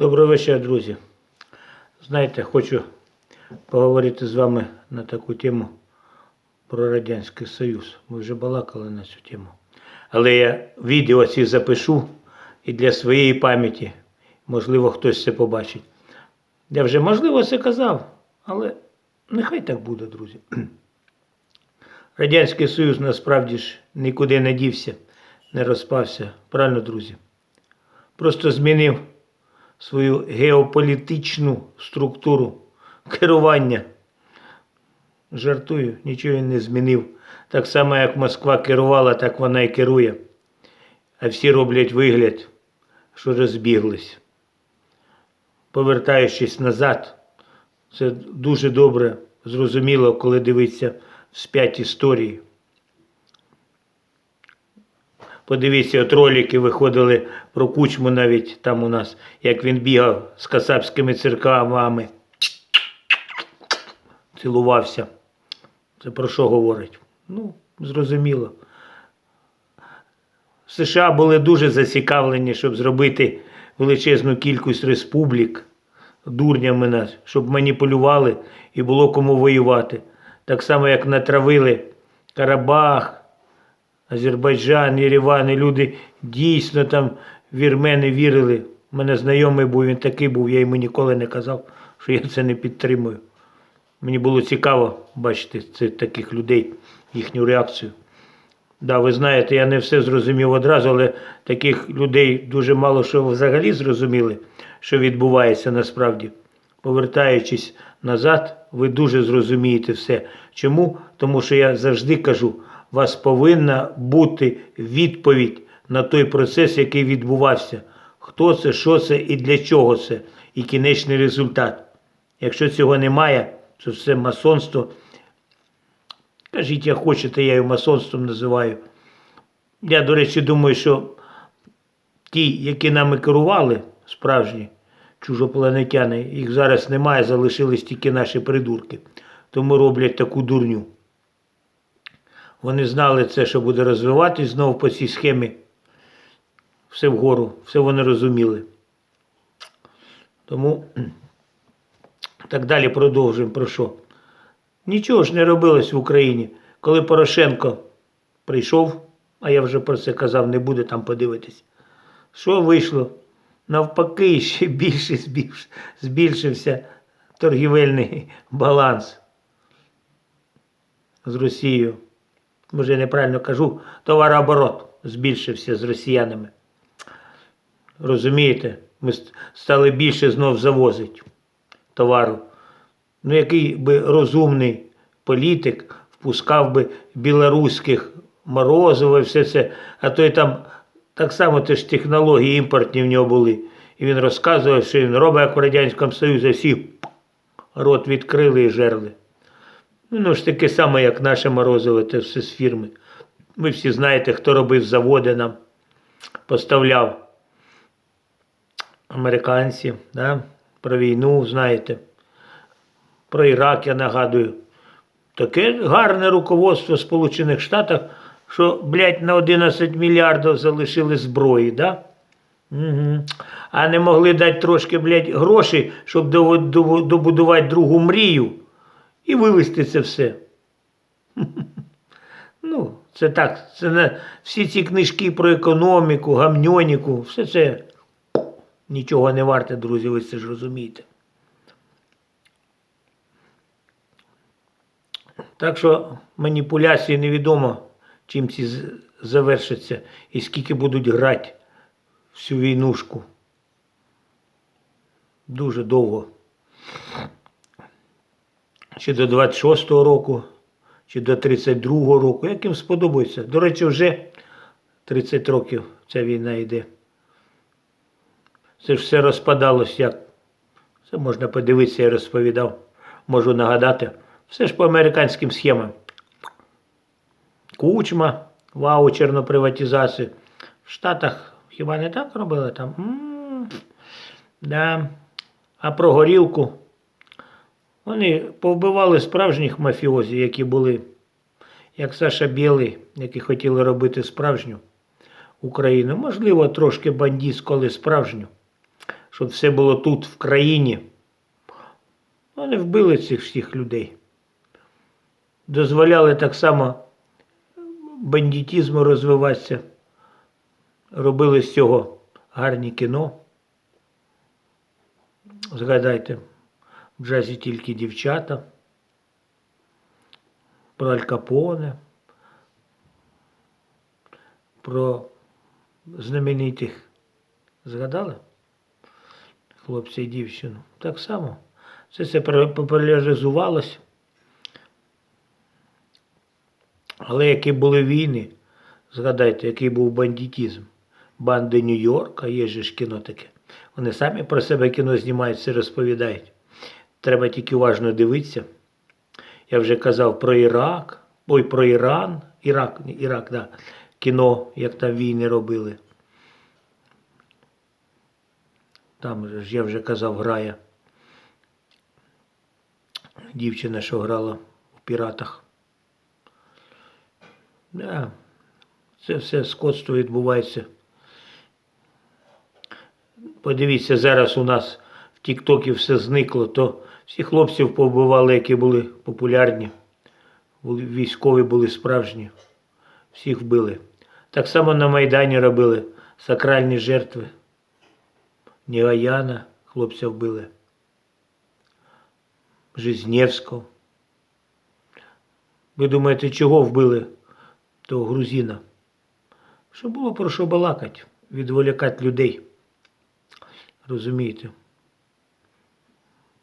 Доброго вечора, друзі. Знаєте, хочу поговорити з вами на таку тему про Радянський Союз. Ми вже балакали на цю тему. Але я відео ці запишу і для своєї пам'яті, можливо, хтось це побачить. Я вже, можливо, це казав, але нехай так буде, друзі. Радянський Союз насправді ж нікуди не дівся, не розпався. Правильно, друзі? Просто змінив свою геополітичну структуру керування. Жартую, нічого він не змінив. Так само, як Москва керувала, так вона і керує. А всі роблять вигляд, що розбіглись. Повертаючись назад, це дуже добре зрозуміло, коли дивитися вспять історії. Подивіться, от ролики виходили про кучму навіть там у нас, як він бігав з касапськими церквами, цілувався. Це про що говорить? Ну, зрозуміло. США були дуже зацікавлені, щоб зробити величезну кількість республік дурнями нас, щоб маніпулювали і було кому воювати. Так само, як натравили Карабах, Азербайджан, Єреван, і люди дійсно там вірмени вірили. У мене знайомий був, він такий був, я йому ніколи не казав, що я це не підтримую. Мені було цікаво бачити це, таких людей, їхню реакцію. Да, ви знаєте, я не все зрозумів одразу, але таких людей дуже мало що взагалі зрозуміли, що відбувається насправді. Повертаючись назад, ви дуже зрозумієте все. Чому? Тому що я завжди кажу, у вас повинна бути відповідь на той процес, який відбувався. Хто це, що це і для чого це, і кінечний результат. Якщо цього немає, це все масонство. Кажіть, як хочете, я його масонством називаю. Я, до речі, думаю, що ті, які нами керували, справжні чужопланетяни, їх зараз немає, залишились тільки наші придурки. Тому роблять таку дурню. Вони знали це, що буде розвиватись знову по цій схемі. Все вгору, все вони розуміли. Тому так далі продовжуємо про що. Нічого ж не робилось в Україні. Коли Порошенко прийшов, а я вже про це казав, не буде там подивитись. Що вийшло? Навпаки, ще більше збільшився торгівельний баланс з Росією. Може, я неправильно кажу, товарооборот збільшився з росіянами. Розумієте, ми стали більше знов завозити товару. Ну, який би розумний політик впускав би білоруських Морозова і все це, а то й там так само теж технології імпортні в нього були. І він розказував, що він робить як в Радянському Союзі, всі рот відкрили і жерли. Ну, ж таке саме, як наше Морозове, це все з фірми. Ви всі знаєте, хто робив заводи нам, поставляв американці, да? про війну, знаєте. Про Ірак я нагадую. Таке гарне руководство в Сполучених Штатах, що, блядь, на 11 мільярдів залишили зброї, да? Угу. А не могли дати трошки, блядь, грошей, щоб добудувати другу мрію і вивезти це все. Ну, це так. Це не всі ці книжки про економіку, гамньоніку, все це нічого не варте, друзі, ви це ж розумієте. Так що маніпуляції невідомо, чим ці завершаться і скільки будуть грати всю війнушку. Дуже довго. Чи до 26-го року, чи до 32-го року, як їм сподобається. До речі, вже 30 років ця війна йде. Це ж все розпадалось як. Це можна подивитися, я розповідав. Можу нагадати. Все ж по американським схемам. Кучма, ваучерну приватизацію. В Штатах хіба не так робили там? м да. А про горілку. Вони повбивали справжніх мафіозів, які були, як Саша Білий, які хотіли робити справжню Україну. Можливо, трошки бандитську, але справжню. щоб все було тут, в країні. Вони вбили цих всіх людей. Дозволяли так само бандитізму розвиватися. Робили з цього гарні кіно. Згадайте, в джазі тільки дівчата, про Аль Капоне, про знаменитих. Згадали? Хлопця і дівчину. Так само. Це все популяризувалось. Але які були війни, згадайте, який був бандитизм. Банди Нью-Йорка, є ж кіно таке. Вони самі про себе кіно знімають, все розповідають. Треба тільки уважно дивитися. Я вже казав про Ірак, ой, про Іран, Ірак, Ірак, да. кіно, як там війни робили. Там я вже казав, грає дівчина, що грала в піратах. Да. Це все скотство відбувається. Подивіться, зараз у нас в Тіктокі все зникло, то всі хлопців побивали, які були популярні. Військові були справжні. Всіх вбили. Так само на Майдані робили сакральні жертви. Нігаяна хлопця вбили. Жизнєвського. Ви думаєте, чого вбили того грузина? Щоб було про що балакати, відволікати людей. Розумієте?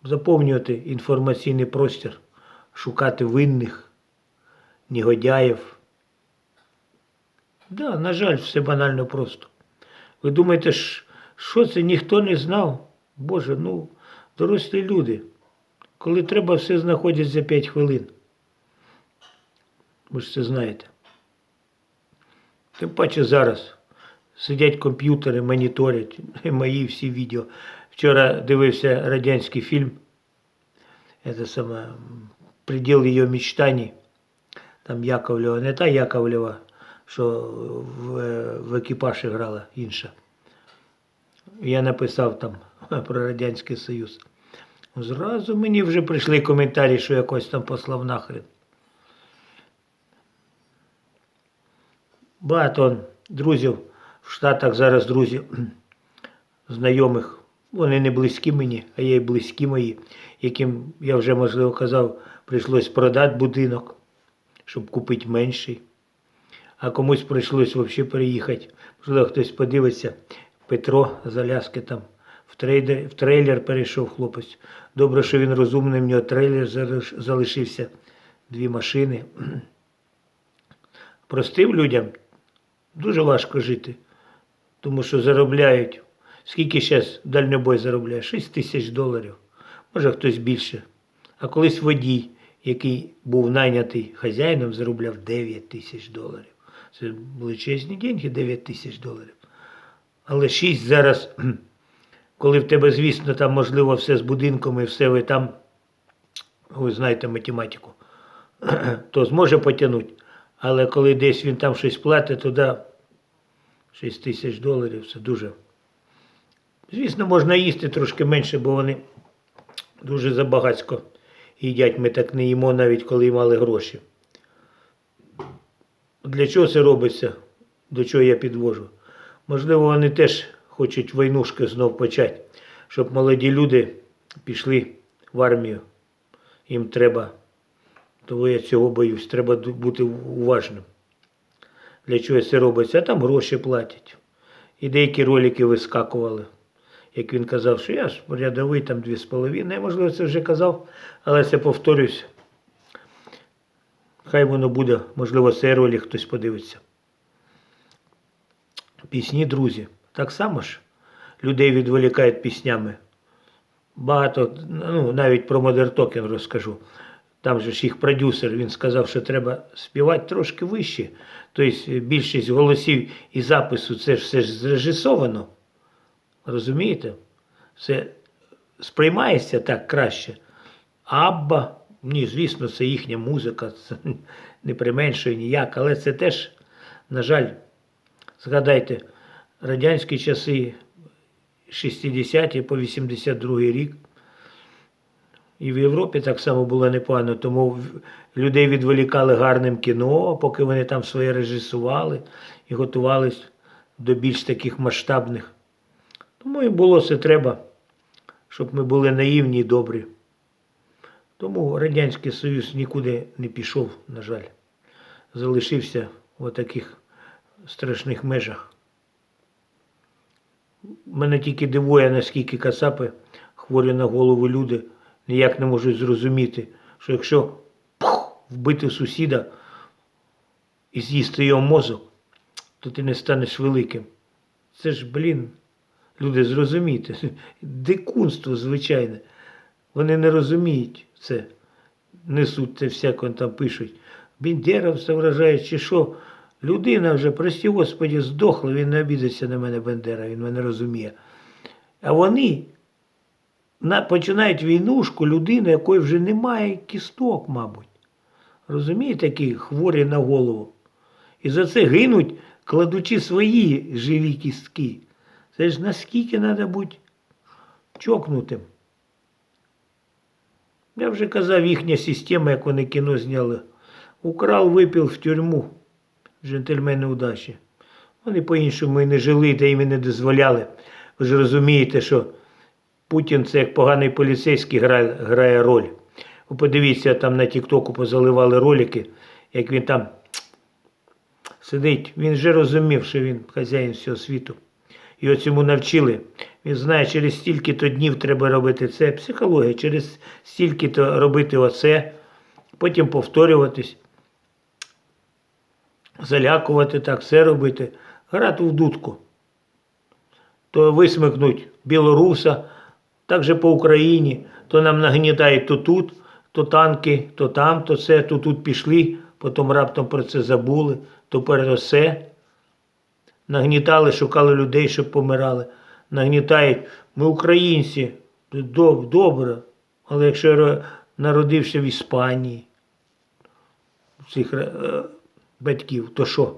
Заповнювати інформаційний простір, шукати винних, негодяїв. Да, на жаль, все банально просто. Ви думаєте, що це ніхто не знав? Боже, ну, дорослі люди. Коли треба, все знаходять за 5 хвилин. Ви ж це знаєте. Тим паче зараз сидять комп'ютери, моніторять мої всі відео. Вчора дивився радянський фільм. Це саме Приділ її мечтаний. Там Яковлева, не та Яковлева, що в, в екіпажі грала інша. Я написав там про Радянський Союз. Зразу мені вже прийшли коментарі, що якось там послав нахрен. Багато друзів в Штатах зараз друзів, знайомих. Вони не близькі мені, а є й близькі мої, яким я вже, можливо, казав, прийшлось продати будинок, щоб купити менший. А комусь прийшлось взагалі переїхати. Можливо, хтось подивиться, Петро з Аляски там в, трейдер, в трейлер перейшов хлопець. Добре, що він розумний, в нього трейлер залишився, дві машини. Простим людям дуже важко жити, тому що заробляють. Скільки зараз дальнобой заробляє? 6 тисяч доларів. Може хтось більше. А колись водій, який був найнятий хазяїном, заробляв 9 тисяч доларів. Це величезні деньги, 9 тисяч доларів. Але 6 зараз, коли в тебе, звісно, там можливо все з будинком і все ви там, ви знаєте математику, то зможе потягнути. Але коли десь він там щось платить, то да, 6 тисяч доларів це дуже. Звісно, можна їсти трошки менше, бо вони дуже забагацько їдять. Ми так не їмо навіть коли мали гроші. Для чого це робиться? До чого я підвожу? Можливо, вони теж хочуть войнушки знов почати, щоб молоді люди пішли в армію. Їм треба, того я цього боюсь, треба бути уважним. Для чого це робиться? А там гроші платять. І деякі ролики вискакували. Як він казав, що я ж рядовий там дві з половиною. Я, можливо, це вже казав, але це повторюсь. Хай воно буде, можливо, ролик хтось подивиться. Пісні, друзі. Так само ж людей відволікають піснями. Багато, ну, навіть про Modern Talking розкажу. Там же ж їх продюсер, він сказав, що треба співати трошки вище. Тобто більшість голосів і запису це ж все ж зрежисовано. Розумієте? Це сприймається так краще. Абба, ні, звісно, це їхня музика, це не применшує ніяк, але це теж, на жаль, згадайте, радянські часи 60-ті по 82 рік. І в Європі так само було непогано, тому людей відволікали гарним кіно, поки вони там своє режисували і готувались до більш таких масштабних. Тому і було це треба, щоб ми були наївні і добрі. Тому Радянський Союз нікуди не пішов, на жаль. Залишився в таких страшних межах. Мене тільки дивує, наскільки кацапи, хворі на голову люди, ніяк не можуть зрозуміти, що якщо пух, вбити сусіда і з'їсти його мозок, то ти не станеш великим. Це ж, блін, люди, зрозумійте, дикунство звичайне. Вони не розуміють це. Несуть це всяко там пишуть. Бендеровця вражають, чи що. Людина вже, прості Господі, здохла, він не обідеться на мене Бендера, він мене розуміє. А вони на, починають війнушку людини, якої вже немає кісток, мабуть. Розумієте, такі хворі на голову. І за це гинуть, кладучи свої живі кістки. Це ж наскільки треба бути чокнутим. Я вже казав, їхня система, як вони кіно зняли. Украл, випив в тюрму. Джентльмени удачі. Вони по-іншому і не жили, та їм і не дозволяли. Ви ж розумієте, що Путін це як поганий поліцейський грає, грає роль. Ви подивіться, там на Тіктоку позаливали ролики, як він там сидить. Він вже розумів, що він хазяїн всього світу. Його цьому навчили. Він знає, через стільки-то днів треба робити це. Психологія, через стільки-то робити оце, потім повторюватись, залякувати так, все робити, грати в дудку. То висмикнуть білоруса, так же по Україні, то нам нагнітають то тут, то танки, то там, то це, то тут пішли, потім раптом про це забули, то переросе. Нагнітали, шукали людей, щоб помирали. Нагнітають, ми українці, добре. Але якщо ро- народився в Іспанії, цих е, батьків, то що?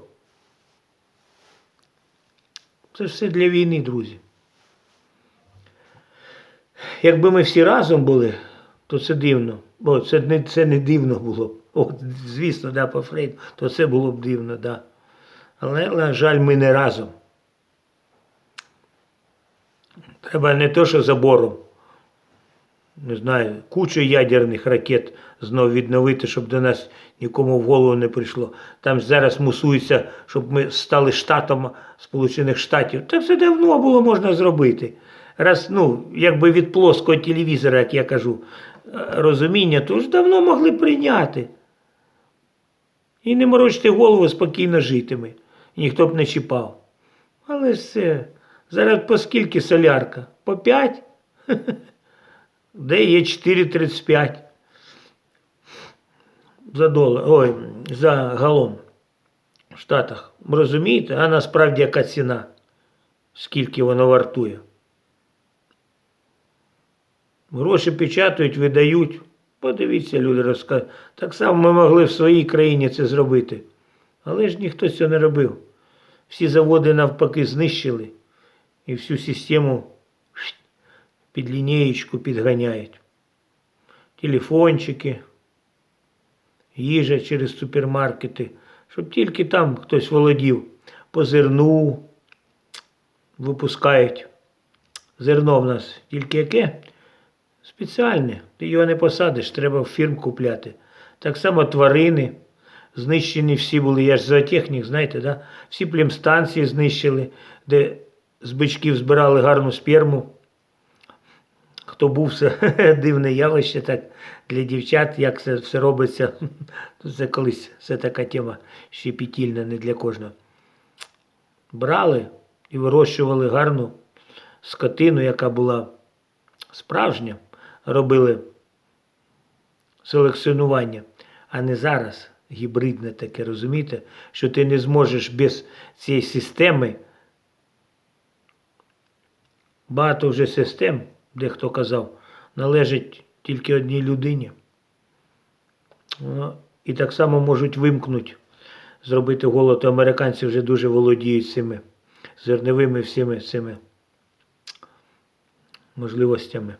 Це все для війни, друзі. Якби ми всі разом були, то це дивно. О, це не, це не дивно було б. О, звісно, да, по Фрейду, то це було б дивно, да. Але, на жаль, ми не разом. Треба не то, що забором. Не знаю, кучу ядерних ракет знову відновити, щоб до нас нікому в голову не прийшло. Там зараз мусується, щоб ми стали штатом Сполучених Штатів. Та все давно було можна зробити. Раз, ну, якби від плоского телевізора, як я кажу, розуміння, то ж давно могли прийняти. І не морочити голову, спокійно житиме. Ніхто б не чіпав. Але ж це. Зараз по скільки солярка? По 5? Де є 4,35 за долар, ой, за галон в Штатах. Розумієте? А насправді яка ціна? Скільки воно вартує? Гроші печатають, видають. Подивіться, люди розказують. Так само ми могли в своїй країні це зробити. Але ж ніхто цього не робив. Всі заводи навпаки знищили і всю систему під лінієчку підганяють. Телефончики, їжа через супермаркети, щоб тільки там хтось володів. По зерну випускають. Зерно в нас тільки яке? Спеціальне. Ти його не посадиш, треба в фірм купляти. Так само тварини. Знищені всі були, я ж зоотехнік, знаєте, да? всі племстанції знищили, де з бичків збирали гарну сперму. Хто був, це дивне явище так для дівчат, як це все робиться. Це колись це така тема щепетільна, не для кожного. Брали і вирощували гарну скотину, яка була справжня, робили селекціонування, а не зараз гібридне таке, розумієте, що ти не зможеш без цієї системи. Багато вже систем, де хто казав, належить тільки одній людині. Ну, І так само можуть вимкнути, зробити голод. Американці вже дуже володіють цими зерновими всіми цими можливостями.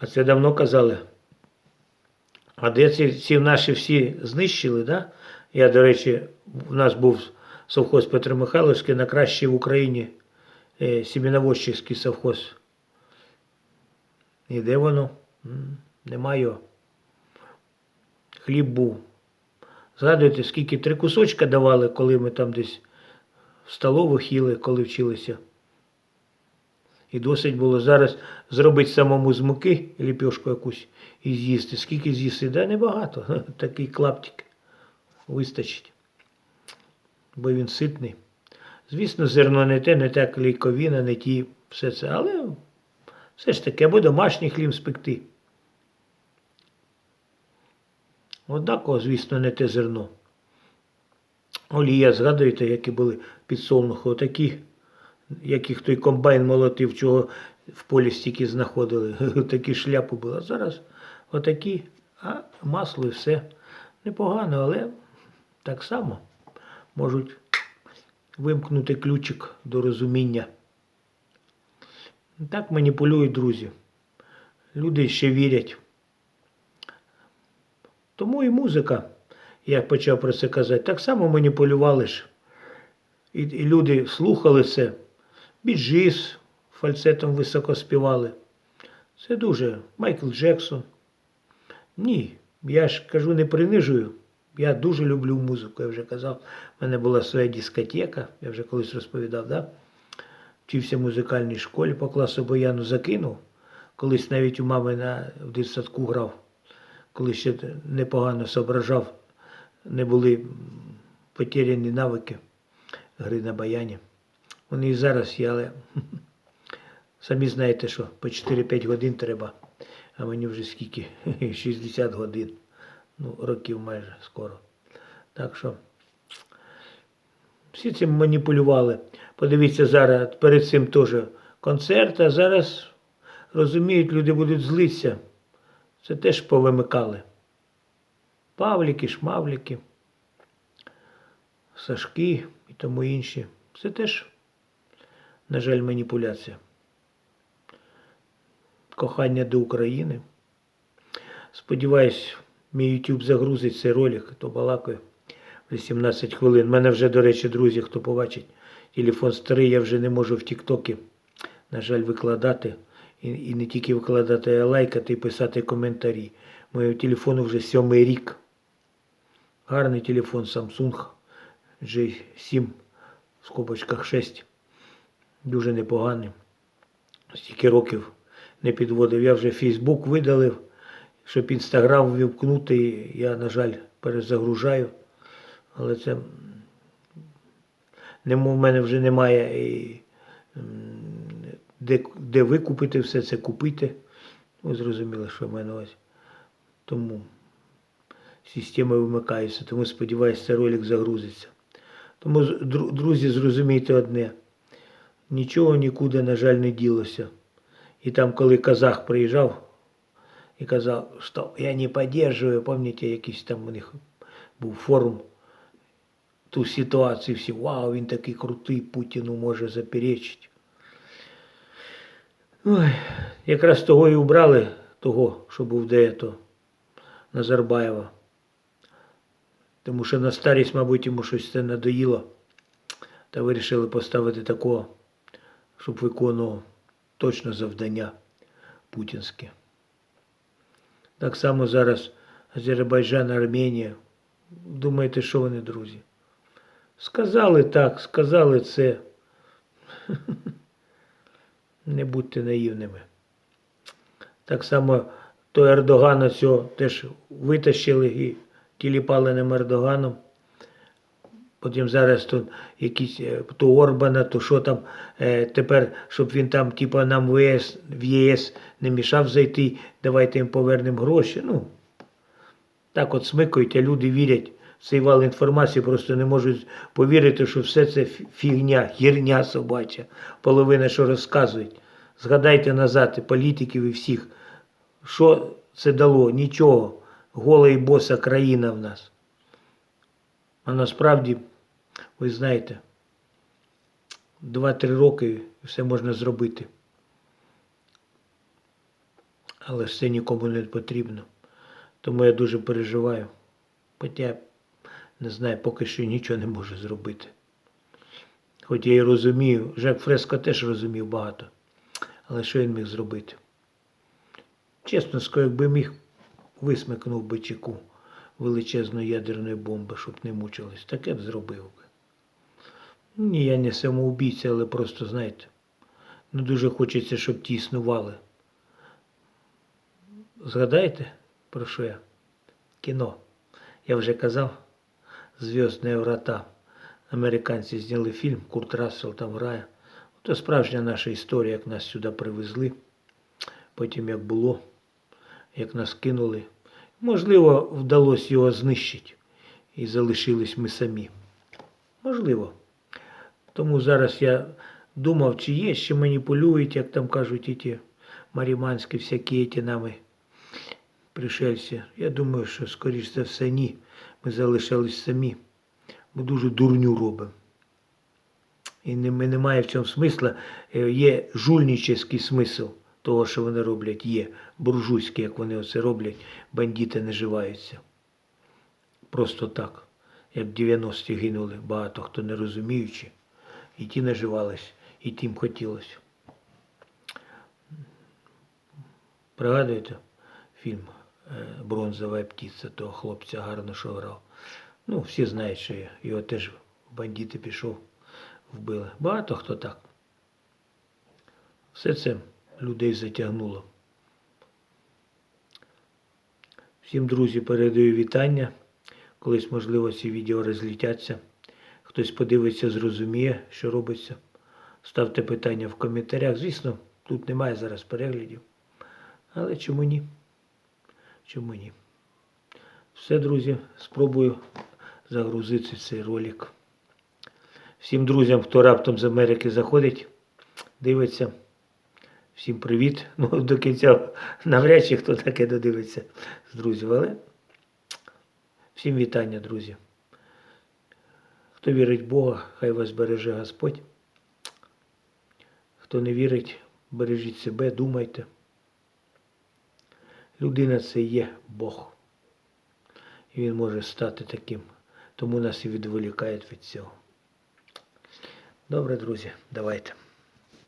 А це давно казали. А де ці, ці наші всі знищили, да? Я, до речі, у нас був совхоз Петро Михайловський, найкращий в Україні е, сіміноводчий совхоз. І де воно? М, Нема його. Хліб був. Згадуєте, скільки три кусочка давали, коли ми там десь в столових їли, коли вчилися. І досить було зараз зробити самому з муки ліпешку якусь і з'їсти. Скільки з'їсти? Да небагато. Такий клаптик вистачить. Бо він ситний. Звісно, зерно не те, не та клейковіна, не ті, все це. Але все ж таки, або домашній хліб спекти. Однаково, звісно, не те зерно. Олія, згадуєте, які були підсолнухи, отакі, яких той комбайн молотив, чого в полі стільки знаходили. Такі шляпи були. А зараз отакі, а масло і все. Непогано, але так само можуть вимкнути ключик до розуміння. Так маніпулюють друзі. Люди ще вірять. Тому і музика, я почав про це казати, так само маніпулювали ж. І, і люди слухали це, біджіс фальцетом високо співали. Це дуже Майкл Джексон. Ні, я ж кажу, не принижую. Я дуже люблю музику, я вже казав. У мене була своя дискотека, я вже колись розповідав, да? вчився в музикальній школі по класу баяну закинув. Колись навіть у мами на, в дитсадку грав, коли ще непогано соображав, не були потеряні навики гри на баяні. Вони і зараз є, але самі знаєте, що по 4-5 годин треба, а мені вже скільки? 60 годин. Ну, років майже скоро. Так що всі цим маніпулювали. Подивіться зараз, перед цим теж концерт, а зараз розуміють, люди будуть злитися. Це теж повимикали. Павліки, шмавліки, Сашки і тому інші. Це теж, на жаль, маніпуляція. Кохання до України. Сподіваюсь, мій YouTube загрузить цей ролик, то балакаю. 18 хвилин. У мене вже, до речі, друзі, хто побачить, телефон старий, я вже не можу в Тіктокі, на жаль, викладати. І, і не тільки викладати, а лайкати і писати коментарі. Моєму телефону вже сьомий рік. Гарний телефон Samsung J7 в скобочках 6. Дуже непоганий. Стільки років не підводив. Я вже Фейсбук видалив, щоб Інстаграм ввімкнути, я, на жаль, перезагружаю. Але це в мене вже немає і, де, де викупити все це, купити. Ви зрозуміли, що в мене ось. Тому система вимикається. Тому сподіваюся, цей ролик загрузиться. Тому, друзі, зрозумійте одне. Нічого нікуди, на жаль, не ділося. І там, коли казах приїжджав і казав, що я не підтримую, пам'ятаєте, якийсь там у них був форум, ту ситуацію всі, вау, він такий крутий, Путіну може заперечити. Ой, якраз того і убрали, того, що був де то, Назарбаєва. Тому що на старість, мабуть, йому щось це надоїло. Та вирішили поставити такого, щоб виконував точно завдання путінське. Так само зараз Азербайджан, Арменія. Думаєте, що вони, друзі? Сказали так, сказали це. Не будьте наївними. Так само то Ердогана цього теж витащили і тіліпаленим Ердоганом. Потім зараз тут якісь е, то Орбана, то що там е, тепер, щоб він там, типа, нам в ЄС, в ЄС не мішав зайти, давайте їм повернемо гроші. Ну, так от смикають, а люди вірять в цей вал інформації, просто не можуть повірити, що все це фігня, гірня собача, половина, що розказують. Згадайте назад і політиків і всіх, що це дало? Нічого. Гола і боса країна в нас. А насправді, ви знаєте, 2-3 роки все можна зробити. Але це нікому не потрібно. Тому я дуже переживаю. Хоча не знаю, поки що нічого не можу зробити. Хоч я і розумію, Жак Фреско теж розумів багато. Але що він міг зробити? Чесно скажу, якби міг, висмикнув би чеку величезної ядерної бомби, щоб не мучились. Таке б зробив би. Ні, я не самоубійця, але просто, знаєте, ну дуже хочеться, щоб ті існували. Згадаєте, про що я? Кіно. Я вже казав, Зв'язні врата. Американці зняли фільм, Курт Рассел там грає. Це справжня наша історія, як нас сюди привезли, потім як було, як нас кинули. Можливо, вдалося його знищити і залишились ми самі. Можливо. Тому зараз я думав, чи є ще маніпулюють, як там кажуть, і ті маріманські всякі ті нами пришельці. Я думаю, що скоріш за все ні. Ми залишились самі. Ми дуже дурню робимо. І ми- немає в цьому смисла. Е, Є жульнический смисл того, що вони роблять, є буржуйський, як вони оце роблять, бандити наживаються. Просто так. Як в 90-ті гинули багато хто не розуміючи. І ті наживались, і тим хотілося. Пригадуєте фільм е, Бронзова птиця того хлопця гарно що грав. Ну, всі знають, що його теж бандити пішов, вбили. Багато хто так. Все це людей затягнуло. Всім, друзі, передаю вітання. Колись, можливо, ці відео розлітяться. Хтось подивиться, зрозуміє, що робиться. Ставте питання в коментарях. Звісно, тут немає зараз переглядів. Але чому ні? Чому ні? Все, друзі, спробую загрузити цей ролик. Всім друзям, хто раптом з Америки заходить, дивиться. Всім привіт. Ну, до кінця навряд чи хто таке додивиться з друзів, але всім вітання, друзі. Хто вірить в Бога, хай вас береже Господь. Хто не вірить, бережіть себе, думайте. Людина це є Бог. І він може стати таким. Тому нас і відволікають від цього. Добре, друзі, давайте.